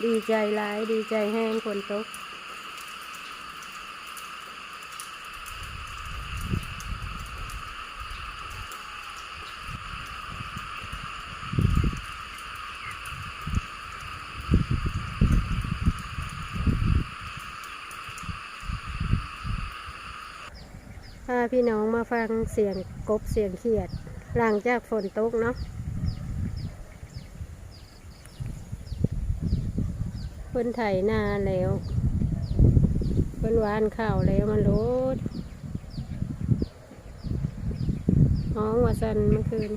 ดีใจหลายดีใจแห้งฝนตกพาพี่น้องมาฟังเสียงกบเสียงเขียด หลังจากฝนตกเนาะ เพิ่นไถนาแล้วเพิ่นหวานข้าวแล้วมันรดห้องว่าสันเมื่อคืน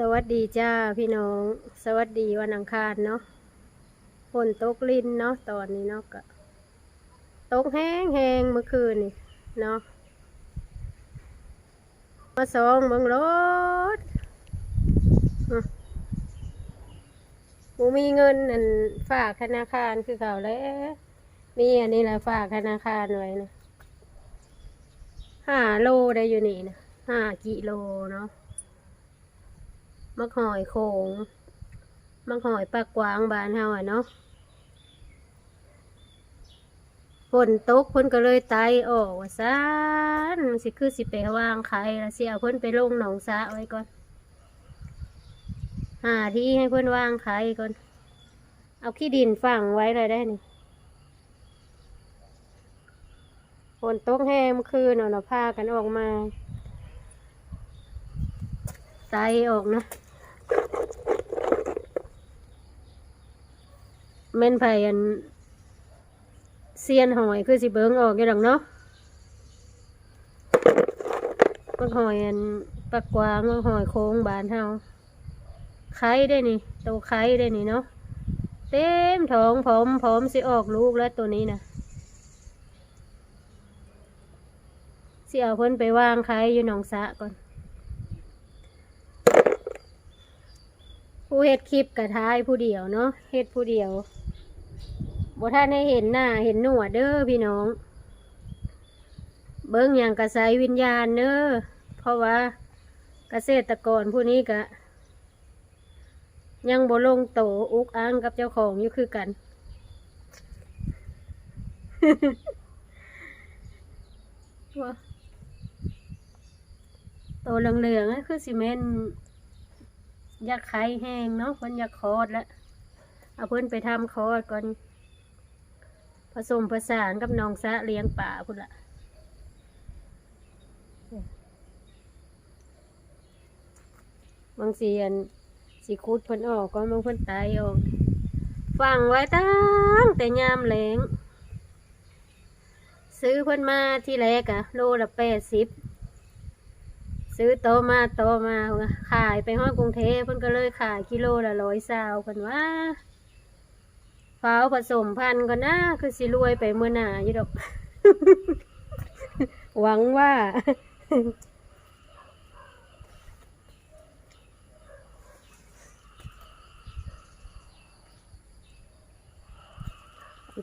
สวัสดีจ้าพี่น้อง สวัสดีวันอังคารเนาะฝนตกลินเนาะตอนนี้เนาะก็ตกแห้งแห้งเมื่อคืนนี่เนาะมาสองเมืองรถมูมีเงินอันฝากธนาคารคือเขาแล้วมีอันนี้แหละฝากธนาคารไว้นะห้าโลได้อยู่นี่นะห้ากิโลเนาะ มักหอยโขงมักหอยปลากวางบานเฮาอะเนาะฝนตกเพิ่นก็เลยไตออกว่าซ่านสิคือสิไปวางไข่แล้วสิเอาเพิ่นไปลงหนองสะไว้ก่อนหาที่ให้เพิ่นวางไข่ก่อน เอาขี้ดินฝังไว้เลยได้นี่ฝนตกแห้งคืนเนาะเราพากันออกมาไตออกนะ แม่นไผ่อันเซียนหอยคือสิเบิงออกอยู่ดังเนาะมันหอยอันปลากวางมันหอยโค้งบานเฮาไข่ได้นี่โตไข่ได้นี่เนาะเต็มท้องพร้อมพร้อมสิออกลูกแล้วตัวนี้นะสิเอาเพิ่นไปวางไข่อยู่หนองสะก่อน เฮ็ดคลิปกระท้ายผู้เดียวเนาะเฮ็ดผู้เดียวบ่ท่านให้เห็นหน้าเห็นหนวดเด้อพี่น้อง เบิ้งอย่างกระสายวิญญาณเด้อเพราะว่าเกษตรกรผู้นี้ก็ยังบ่ลงโตอุกอ้างกับเจ้าของอยู่คือกันว่าโตเหลืองๆนั่คือซีเมนต์ อยากไข่แห้งเนาะเพิ่นอยากคอดแล้วเอาเพิ่นไปทำคอดก่อน ผสมผสานกับน้องสะเลี้ยงป่าพุ่นละบางเสีอันสีคุดเพิ่นออกก่อนบางเพิ่นตายออกฝังไว้ตั้งแต่ยามแล้งซื้อเพิ่นมาที่แรกอะโลละแปดสิบ ซื้อโตมาโตมาขายไปห้องกรุงเทพเพิ่นก็เลยขายกิโลละร้อยซาวเพิ่นว่าฟ้าวผสมพันธุ์ก็น่าคือสิรวยไปเมื่อหน้าอยู่ดอก หวังว่า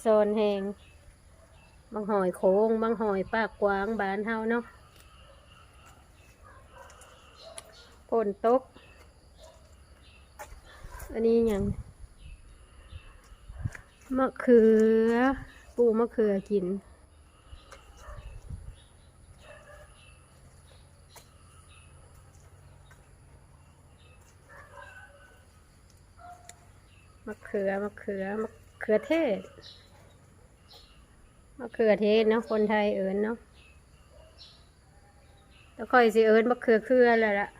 โซนแหงบางหอยโค้งบางหอยปากกวางบานเฮาเนาะ ฝนตก อันนี้อย่างมะเขือ ปูมะเขือกิน มะเขือ มะเขือ มะเขือเทศ มะเขือเทศเนาะ คนไทยเอิญเนาะแล้วค่อยสิเอิญมะเขือเครือแหละล่ะ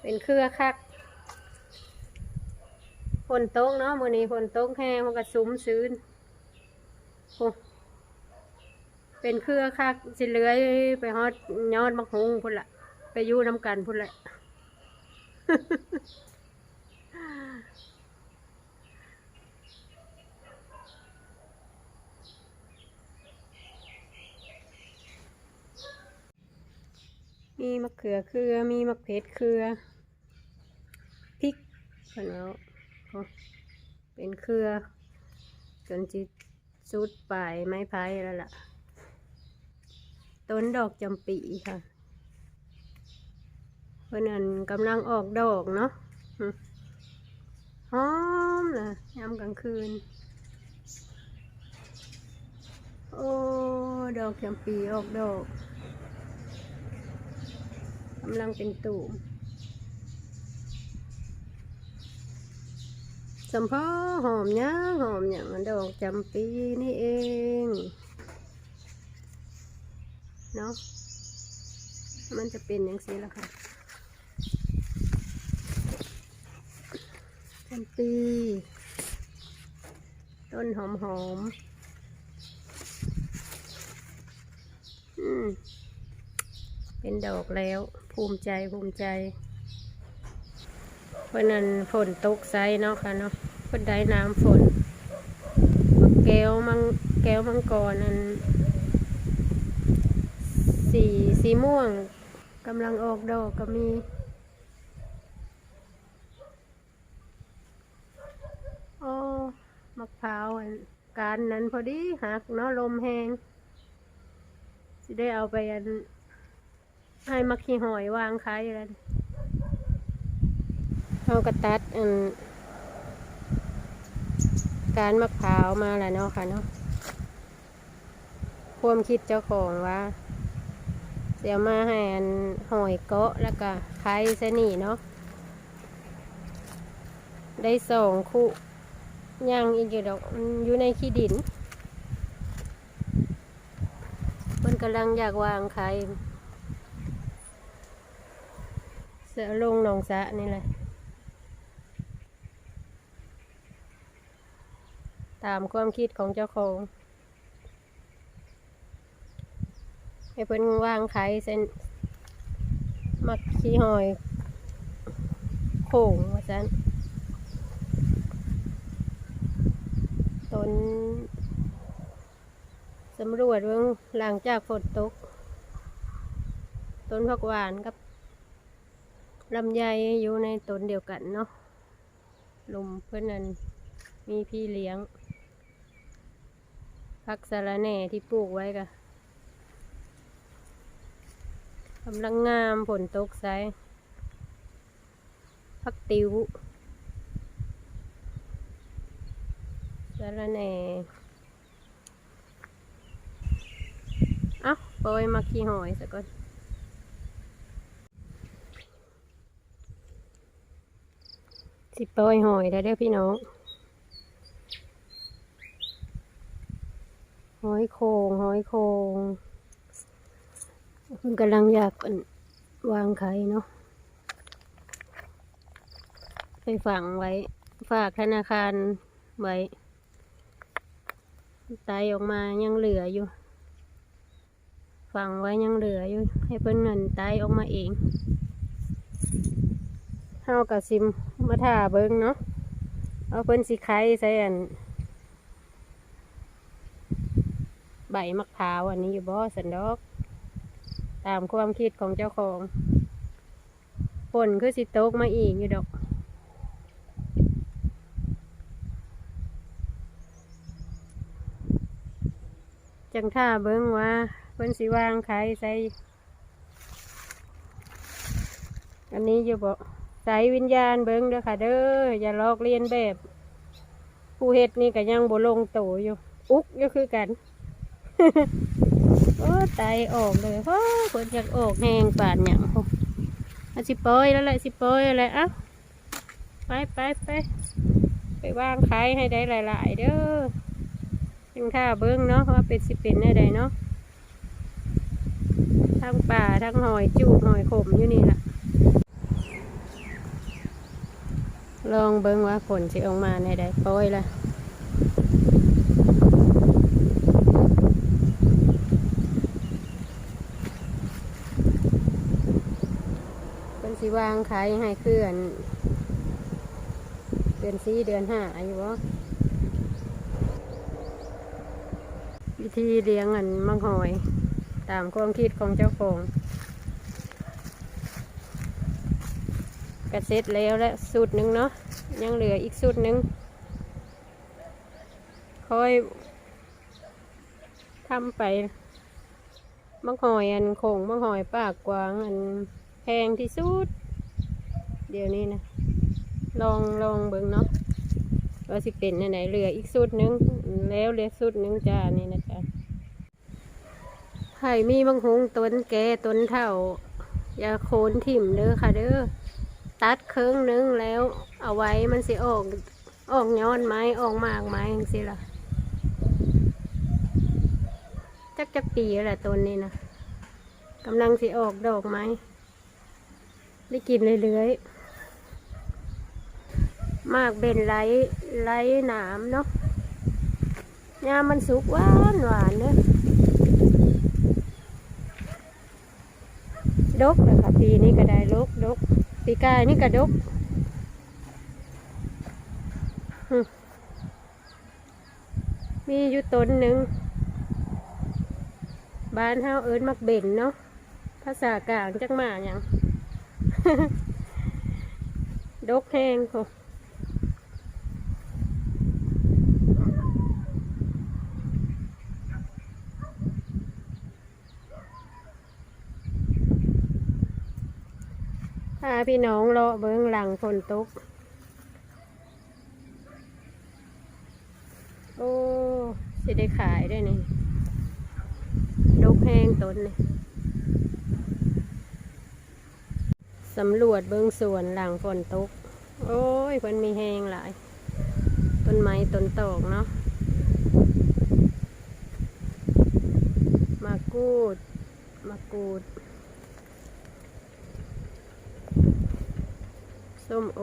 เป็นเครือคักฝนตกเนาะมื้อนี้ฝนตกแห้งมันก็ซุ้มซื้นเป็นเครือคักสิเลื้อยไปฮอดยอดมักฮุงพุ่นละไปยู่น้ำกันพุ่นละมีมะเขือเครือ มีมะเขือเครือ เพิ่นเอาเป็นเครือ จนจิสุดปลายไม้ไผ่แล้วล่ะ ต้นดอกจำปีค่ะ เพื่อนอันกำลังออกดอกเนาะหอมนะยามกลางคืน โอ้ ดอกจำปีออกดอกกำลังเป็นตุ่ม สมพอหอมย่างหอมอย่างดอกจำปีนี่เองเนาะมันจะเป็นอย่างนี้ละค่ะจำปี ต้นหอมหอมอืมเป็นดอกแล้ว ภูมิใจภูมิใจ เพราะนั้นฝนตกไซเนาะค่ะเนาะพอได้น้ำฝนแก้วมังแก้วมังกรนั้นสีสีม่วงกำลังออกดอกก็มีโอ้มะพร้าวอันการนั้นพอดีหักเนาะลมแหงสิได้เอาไปอันให้มักขี้หอยวางขายอะไร เอากระตัดอันการมะพร้าวมาแล้วเนาะค่ะเนาะความคิดเจ้าของว่า เสียวมาให้อันหอยเกาะแล้วก็ไข่เสนี่เนาะได้สองคู่ย่างอีกอยู่ดอกมันอยู่ในขี้ดินเพิ่นกำลังอยากวางไข่เสือลงหนองสะนี่แหละ ตามความคิดของเจ้าของให้เพิ่นวางไข่เส้นมักขี้หอยโข่งว่าจันต้นสำรวจเบิ่งหลังจากฝนตก ต้นผักหวานกับลำไยอยู่ในต้นเดียวกันเนาะลุมเพื่อนนั้นมีพี่เลี้ยง พักสะระแหน่ที่ปลูกไว้กะกำลังงามฝนตกใสพักติวสาระแหน่เอ้าปล่อยมาขี้หอยสักก่อนสิปล่อยหอยได้เด้อพี่น้อง หอยโคงหอยโคงเพิ่นกำลังอยากวางไข่เนาะไปฝังไว้ ฝากธนาคารไว้ไตออกมายังเหลืออยู่ ฝังไว้ยังเหลืออยู่ ให้เพิ่นเงินไตออกมาเองเฮากับซิมมาถ่าเบิ้งเนาะเอาเพิ่นสิไข่ใส่อัน ใบมะพร้าวอันนี้อยู่บ่สันดอก ตามความคิดของเจ้าของฝนคือสิตกมาอีกอยู่ดอกจังท่าเบิ้งว่าเพิ่นสิวางขายใส่ อันนี้อยู่บ่ใส่วิญญาณเบิ้งเด้อค่ะเด้ออย่าลอกเลียนแบบ ผู้เฮ็ดนี่ก็ยังบ่ลงโตอยู่ อุกอยู่คือกัน โอ้ไตออกเลยโอ้ฝนอยากออกแหงป่านหยังโอ้อาสิปอยแล้วแหละสิปอยแล้วแหละเอ้าไปไปไปไปว่างขายให้ได้หลาย ๆ เด้อยังท่าเบิ้งเนาะว่าเป็นสิเป็นได้ใดเนาะทั้งป่าทั้งหอยจูบหอยขมอยู่นี่ล่ะ ลองเบิ้งว่าฝนสิออกมาในใดปอยละเนสิวางขายให้เคลื่อน เดือนสี่เดือนห้าอายุบ่วิธีเลี้ยงอันมังหอย ตามความคิดของเจ้าของกระเซ็ตแล้วและสูตรหนึ่งเนาะยังเหลืออีกสูตรหนึ่งค่อยทำไปมังหอยอันคงมังหอยปากกวางอัน งที่สุด เดี๋ยวนี้นะลองลองเบิ่งเนาะว่าสิเป็นไหนเหลืออีกสูตรหนึ่งแล้วเหลือสูตรหนึ่งจ้านี่นะจ๊ะไผ่มีบางหงต้นแก่ต้นเท่า อย่าโคนถิ่มเด้อค่ะเด้อตัดเครื่องนึงแล้วเอาไว้มันสิออกออกย้อนไม้ออกมากไม้จังสิล่ะจักจักปีแล้วแหละต้นนี้นะกำลังสิออกดอกไม้ ได้กินเรื่อยๆ มากเป็นไรไรหนามเนาะยามมันสุกหวานหวานเนอะดกเลยค่ะปีนี้ก็ได้ลกดกปีกายนี่ก็ดกมีอยู่ต้นหนึ่งบ้านเฮาเอิ้นมักเบ่นเนาะภาษากลางจักมาอย่าง ดกแห้งโหพาพี่น้องเลาะเบิ้องหลังฝนตก โอ้สิได้ขายได้วยนี่ดกแห้งต้นนี่ สำรวจเบื้องสวนหลังฝนตก โอ้ยมันมีแหงหลาย ต้นไม้ต้นตอกเนาะมะกรูดมะกรูด ส้มโอ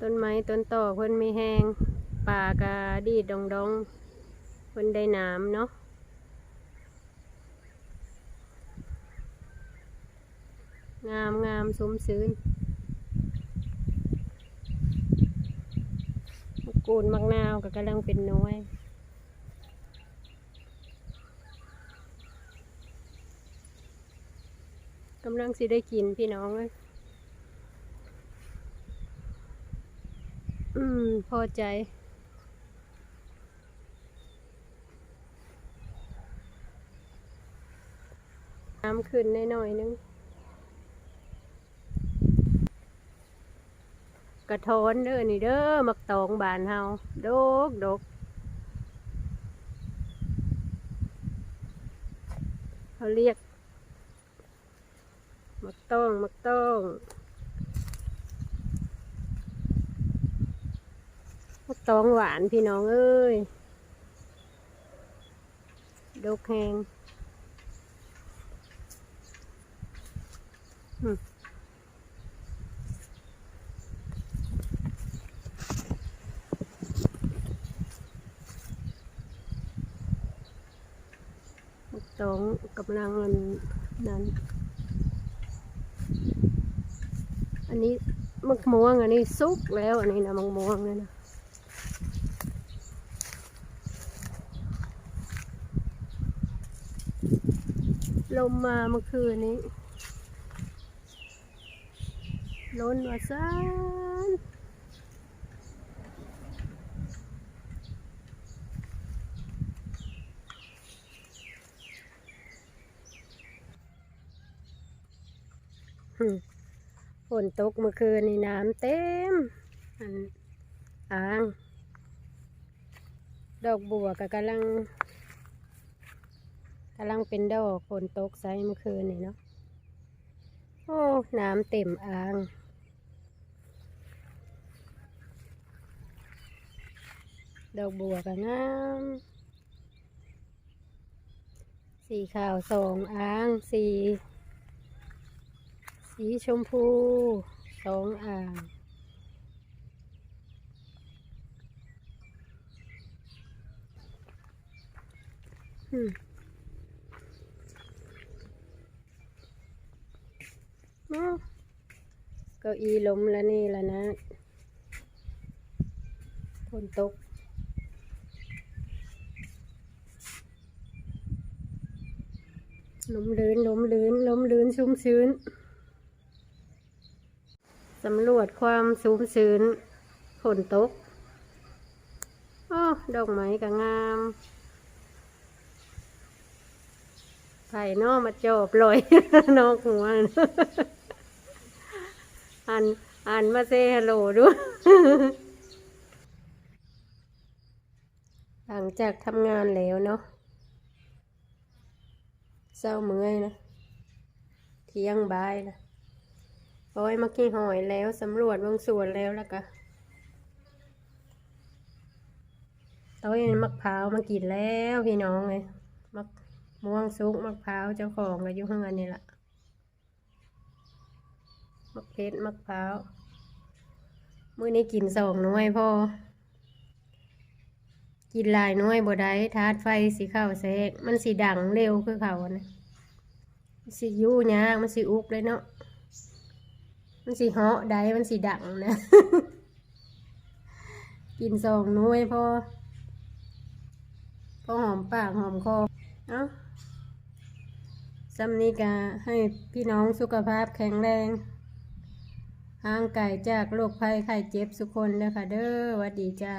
ต้นไม้ต้นตอกเพิ่นมีแหงป่ากาดีดดองดองเพิ่นได้น้ำเนาะ งามงามสมซื้นมะกรูดมักนาวก็กำลังเป็นน้อยกำลังสิได้กินพี่น้องเลยอืม พอใจ น้ำขึ้นหน่อยๆนึง กระโทนเด้อนี่เด้อมักตองบานเฮาดกดกเขาเรียก มักต้องมักต้องมักตองหวานพี่น้องเอ้ยดกแหง องกำลังมันนั้น อันนี้มักม่วงอันนี้สุกแล้วอันนี้นะมักม่วงเนี่ยนะลมมาเมื่อคืนนี้ล้นว่าซานหึฝ นตกเมื่อคืนนี่น้ำเต็ม อันอ่าง ดอกบัวก็กำลังกำลังเป็นดอกฝนตกใส่เมื่อคืนนี่เนาะโอ้น้ำเต็มอ่างดอกบัวก็งาม สีขาวสองอ่าง สี สีชมพูสองอ่างอืมอ้าวเก้าอี้ล้มแล้วนี่แล้วนะฝนตกสลมลื่นล้มลื่นล้มลื่นชุ่มชื้น สำรวจความสูมชื้นฝนตกโอ้ดอกไม้ก็งามไผ่นอมาจอบลอย นอกหัวอันอันมาเซฮัลโหลด้วยหลังจากทำงานแล้วเนาะเศร้าเมื่อยนะ เที่ยงบ่ายนะ โอ้ยมากี่หอยแล้วสำรวจบางส่วนแล้วแล้วก็โอ้ยมะพร้าวมากินแล้วพี่น้องเลยมะม่วงสุกมะพร้าวเจ้าของก็อยู่ข้างนนี่แหละมะเพชรมะพร้าวมื้อนี้กินสองหน้วยพอกินหลายหน้อยบ่ได้ทาดไฟสีเข้าแซกมันสีดังเร็วคือเขาอะนะมันสิยู่ยากมันสิอุกเลยเนาะ มันสีเหาะได้มันสีดังนะ กินสองน้อยพอ พอหอมปากหอมคอ เอ้าสำนีกาให้พี่น้องสุขภาพแข็งแรงห่างไกลจากโรคภัยไข้เจ็บสุกคนเลยค่ะเด้อวัดดีจ้า